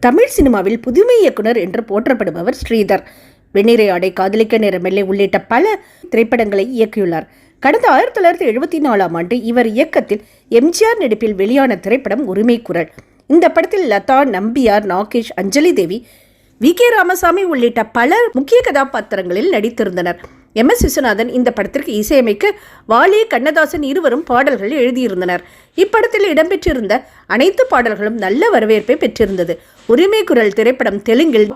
தமிழ் சினிமாவில் புதுமை இயக்குனர் என்று போற்றப்படுபவர் ஸ்ரீதர். வெண்ணிறை ஆடை காதலிக்க நிறமில்லை உள்ளிட்ட பல திரைப்படங்களை இயக்கியுள்ளார். கடந்த ஆயிரத்தி தொள்ளாயிரத்தி எழுபத்தி நாலாம் ஆண்டு இவர் இயக்கத்தில் எம்ஜிஆர் நடிப்பில் வெளியான திரைப்படம் உரிமை குரல். இந்த படத்தில் லதா நம்பியார் நாகேஷ் அஞ்சலி தேவி வி கே ராமசாமி உள்ளிட்ட பல முக்கிய கதாபாத்திரங்களில் நடித்திருந்தனர். எம். எஸ். விஸ்வநாதன் இந்த படத்திற்கு இசையமைக்க வாலி கண்ணதாசன் இருவரும் பாடல்கள் எழுதியிருந்தனர். இப்படத்தில் இடம்பெற்றிருந்த அனைத்து பாடல்களும் நல்ல வரவேற்பை பெற்றிருந்தது. உரிமை குரல் திரைப்படம் தெலுங்கில்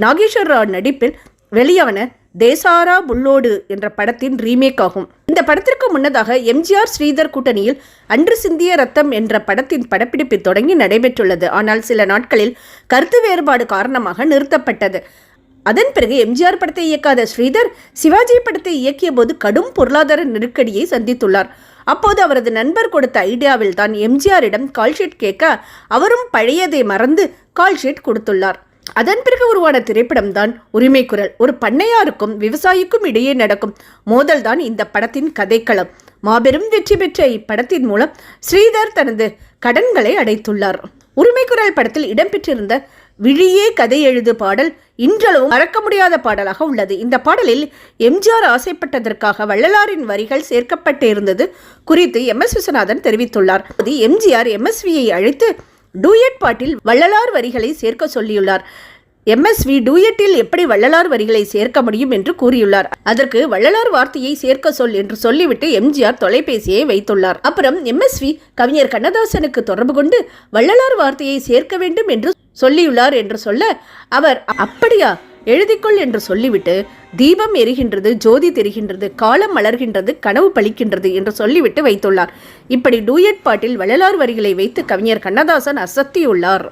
நாகேஸ்வர் ராவ் நடிப்பில் வெளியான தேசாரா புல்லோடு என்ற படத்தின் ரீமேக் ஆகும். இந்த படத்திற்கு முன்னதாக எம்ஜிஆர் ஸ்ரீதர் கூட்டணியில் அன்று சிந்திய ரத்தம் என்ற படத்தின் படப்பிடிப்பு தொடங்கி நடைபெற்றுள்ளது. ஆனால் சில நாட்களில் கருத்து வேறுபாடு காரணமாக நிறுத்தப்பட்டது. அதன் பிறகு எம்ஜிஆர் படத்தை இயக்காத ஸ்ரீதர் சிவாஜி படத்தை இயக்கிய போது கடும் பொருளாதார நெருக்கடியை சந்தித்துள்ளார். அப்போது அவரது நண்பர் கொடுத்த ஐடியாவில் தான் எம்ஜிஆரிடம் கால்ஷீட் கேட்க அவரும் பழையதை மறந்து கால்ஷீட் கொடுத்துள்ளார். அதன் பிறகு உருவான திரைப்படம் தான் உரிமை குரல். ஒரு பண்ணையாருக்கும் விவசாயிக்கும் இடையே நடக்கும் மோதல் தான் இந்த படத்தின் கதைக்களம். மாபெரும் வெற்றி பெற்ற இப்படத்தின் மூலம் ஸ்ரீதர் தனது கடன்களை அடைத்துள்ளார். உரிமை குரல் படத்தில் இடம்பெற்றிருந்த விழியே கதை எழுது பாடல் இன்றளவும் மறக்க முடியாத பாடலாக உள்ளது. இந்த பாடலில் எம்ஜிஆர் ஆசைப்பட்டதற்காக வள்ளலாரின் வரிகள் சேர்க்கப்பட்டு இருந்தது குறித்து எம் எஸ் விஸ்வநாதன் தெரிவித்துள்ளார். அது எம்ஜிஆர் எம்எஸ்வியை அழைத்து டூயட் பாட்டில் வள்ளலார் வரிகளை சேர்க்க சொல்லியுள்ளார். எம்எஸ்வி டூயட்டில் எப்படி வள்ளலார் வரிகளை சேர்க்க முடியும் என்று கூறியுள்ளார். அதற்கு வள்ளலார் வார்த்தையை சேர்க்க சொல் என்று சொல்லிவிட்டு எம்ஜிஆர் தொலைபேசியை வைத்துள்ளார். அப்புறம் எம்எஸ்வி கவிஞர் கண்ணதாசனுக்கு தொடர்பு கொண்டு வள்ளலார் வார்த்தையை சேர்க்க வேண்டும் என்று சொல்லியுள்ளார் என்று சொல்ல அவர் அப்படியா? எழுதிக்கொள் என்று சொல்லிவிட்டு தீபம் எரிகின்றது ஜோதி தெரிகின்றது காலம் மலர்கின்றது கனவு பழிக்கின்றது என்று சொல்லிவிட்டு வைத்துள்ளார். இப்படி டூயட் பாட்டில் வள்ளலார் வரிகளை வைத்து கவிஞர் கண்ணதாசன் அசத்தியுள்ளார்.